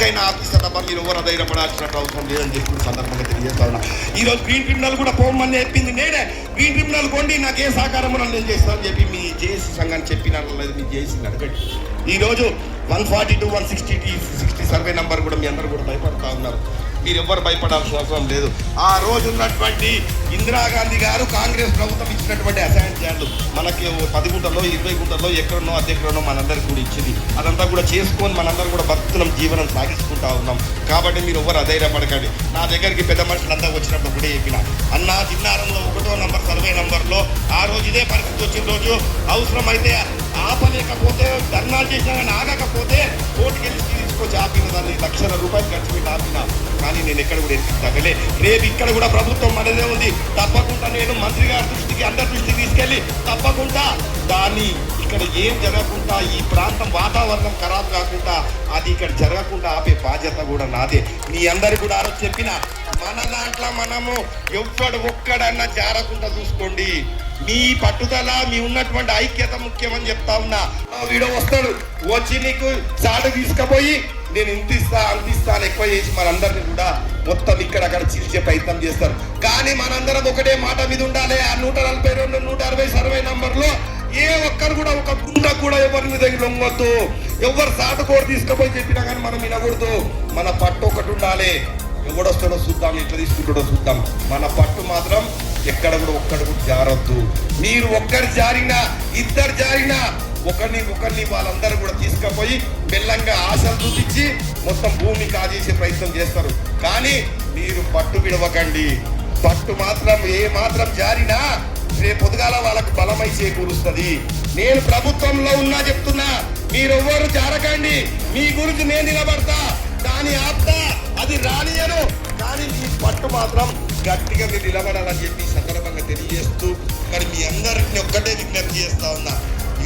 దేనికైనా ఆఫీసర్ తప్ప మీరు ఎవరు అధైర్యపడాల్సిన అవసరం లేదని చెప్పి సందర్భంగా తెలియజేస్తా ఈరోజు ఈ రోజు గ్రీన్ ట్రిబ్యునల్ కూడా పోమని చెప్పింది నేనే. గ్రీన్ ట్రిబ్యునల్ కొండి నాకు ఏ సహకారం నేను చేస్తానని చెప్పి మీ జేసీ సంఘాన్ని చెప్పిన మీ జేసీ అడగండి. ఈరోజు one forty two one sixty sixty survey number కూడా మీ అందరూ కూడా భయపడతా ఉన్నారు. మీరు ఎవ్వరు భయపడాల్సిన అవసరం లేదు. ఆ రోజు ఉన్నటువంటి ఇందిరాగాంధీ గారు కాంగ్రెస్ ప్రభుత్వం ఇచ్చినటువంటి అసైన్మెంట్లు మనకి పది గుంటల్లో ఇరవై గుంటల్లో ఎక్కడనో అద్దెక్కడనో మనందరికి కూడా ఇచ్చింది. అదంతా కూడా చేసుకొని మనందరం కూడా భక్తులం జీవనం సాగిస్తుంటా ఉన్నాం. కాబట్టి మీరు ఎవరు అధైర్యపడకండి. నా దగ్గరికి పెద్ద మనుషులు అంతా వచ్చినప్పుడు కూడా చెప్పిన అన్న చిన్నారంలో ఒకటో నంబర్ సర్వే నంబర్లో ఆ రోజు ఇదే పరిస్థితి వచ్చిన రోజు అవసరమైతే ఆపలేకపోతే ధర్నాలు చేసినా కానీ ఆగకపోతే కోర్టుకెళ్ళి తీసుకొచ్చి ఆపిన దాన్ని లక్షల రూపాయలు ఖర్చు పెట్టి ఆపిన. కానీ నేను ఎక్కడ కూడా ఎందుకు తగ్గలే. రేపు ఇక్కడ కూడా ప్రభుత్వం మనదే ఉంది. తప్పకుండా నేను మంత్రి గారి దృష్టికి అందరి దృష్టికి తీసుకెళ్ళి తప్పకుండా దాన్ని ఇక్కడ ఏం జరగకుండా ఈ ప్రాంతం వాతావరణం ఖరాబ్ కాకుండా అది ఇక్కడ జరగకుండా ఆపే బాధ్యత కూడా నాదే. మీ అందరు కూడా ఆరోజు చెప్పిన మన దాంట్లో మనము ఎవడు ఒక్కడన్నా జారకుండా చూసుకోండి. మీ పట్టుదల మీ ఉన్నటువంటి ఐక్యత ముఖ్యమని చెప్తా ఉన్నా. ఆ వీడో వస్తాడు వచ్చి నీకు చాటు తీసుకుపోయి నేను ఇంత ఇస్తా అంత ఇస్తా అని ఎక్కువ చేసి మనందరినీ కూడా మొత్తం ఇక్కడ అక్కడ చీల్చే ప్రయత్నం చేస్తారు. కానీ మనందరం ఒకటే మాట మీద ఉండాలి. కూడా లొంగొద్దు. ఎవరు సాటు తీసుకుపోయి చెప్పినా కానీ మనం వినకూడదు. మన పట్టు ఒకటి ఉండాలి. ఎవడొస్తాడో చూద్దాం ఎట్లా తీసుకుంటాడో చూద్దాం. మన పట్టు మాత్రం ఎక్కడ కూడా ఒక్కడు కూడా జారొద్దు. మీరు ఒక్కరు జారినా ఇద్దరు జారినా ఒకరిని ఒకరిని వాళ్ళందరూ కూడా తీసుకుపోయి మెల్లంగా ఆశలు చూపించి మొత్తం భూమి కాజేసే ప్రయత్నం చేస్తారు. కానీ మీరు పట్టు విడవకండి. పట్టు మాత్రం ఏ మాత్రం జారినా రేపు పొద్దుగాల వాళ్ళకు బలమై చేకూరుస్తుంది. నేను ప్రభుత్వంలో ఉన్నా చెప్తున్నా మీరెవ్వరు జారకండి. మీ గురించి నేను నిలబడతా. దాని ఆత్మ అది రానియను. కానీ మీ పట్టు మాత్రం గట్టిగా మీరు నిలబడాలని చెప్పి సందర్భంగా తెలియజేస్తూ మరి మీ అందరిని ఒక్కటే విజ్ఞప్తి చేస్తా ఉన్నా.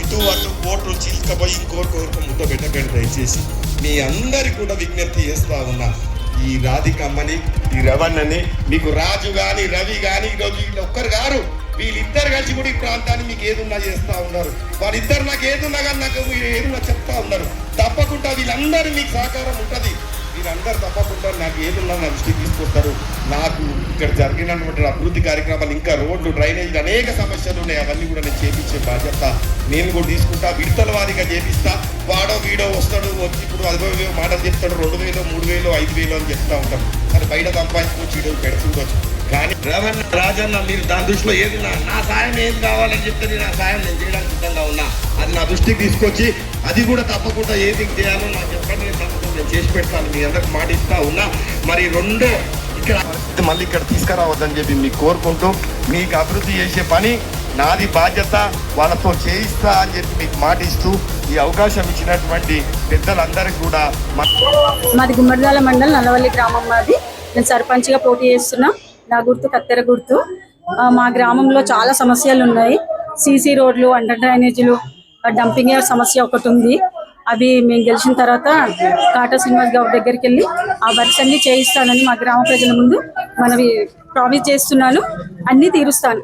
ఇటు అటు కోర్టు చీల్కపోయి ఇంకోటి కోరుకు ముద్ద పెట్టకండి దయచేసి. మీ అందరి కూడా విజ్ఞప్తి చేస్తా ఉన్నా. ఈ రాధికమ్మని ఈ రవణని మీకు రాజు కానీ రవి కానీ ఈరోజు వీళ్ళు ఒక్కరు గారు వీళ్ళిద్దరు కలిసి కూడా ఈ ప్రాంతాన్ని మీకు ఏదున్నా చేస్తా ఉన్నారు. వాళ్ళిద్దరు నాకు ఏదున్నా కానీ నాకు మీరు ఏదున్నా చెప్తా ఉన్నారు. తప్పకుండా వీళ్ళందరూ మీకు సహకారం ఉంటుంది. వీళ్ళందరూ తప్పకుండా నాకు ఏదున్నా నా దృష్టికి తీసుకొస్తారు. నాకు ఇక్కడ జరిగినటువంటి అభివృద్ధి కార్యక్రమాలు ఇంకా రోడ్లు డ్రైనేజీలు అనేక సమస్యలు ఉన్నాయి. అవన్నీ కూడా నేను చేపించే బాధ్యత నేను కూడా తీసుకుంటా. విడతల వారిగా చేపిస్తా. వాడో వీడో వస్తాడు వచ్చి ఇప్పుడు అరవై వేలు మాటలు చెప్తాడు. రెండు వేలు మూడు వేలు ఐదు వేలు అని చెప్తా ఉంటాం కానీ బయట సంపాదించుకోవచ్చు వీడియో పెడుతుండొచ్చు. కానీ రవణ రాజన్న మీరు దాని దృష్టిలో ఏది నా సాయం ఏం కావాలని చెప్తే నేను నా సాయం నేను చేయడానికి సిద్ధంగా ఉన్నా. అది నా దృష్టికి తీసుకొచ్చి అది కూడా తప్పకుండా ఏది చేయాలో నాకు చెప్పండి నేను తప్పకుండా నేను చేసి పెడతాను. మీ అందరికి మాట ఇస్తా ఉన్నా. మరి రెండో ఇక్కడ మళ్ళీ ఇక్కడ తీసుకురావద్దని చెప్పి మీకు కోరుకుంటూ మీకు అభివృద్ధి చేసే పని నాది బాధ్యత వాళ్ళతో చేయిస్తా అని చెప్పి మీకు మాట ఇస్తూ ఈ అవకాశం ఇచ్చినటువంటి పెద్దలందరికీ కూడా మాది గుమ్మడిదాల మండలం నల్లవల్లి గ్రామం మాది. నేను సర్పంచ్గా పోటీ చేస్తున్నా. నా గుర్తు కత్తెర గుర్తు. మా గ్రామంలో చాలా సమస్యలు ఉన్నాయి సీసీ రోడ్లు అండర్ డ్రైనేజీలు డంపింగ్ యార్డ్ సమస్య ఒకటి ఉంది అవి మేము గెలిచిన తర్వాత కాటా శ్రీనివాస్ గౌడ్ దగ్గరికి వెళ్ళి ఆ వర్క్స్ అన్ని చేయిస్తానని మా గ్రామ ప్రజల ముందు మనవి ప్రామిస్ చేస్తున్నాను. అన్నీ తీరుస్తాను.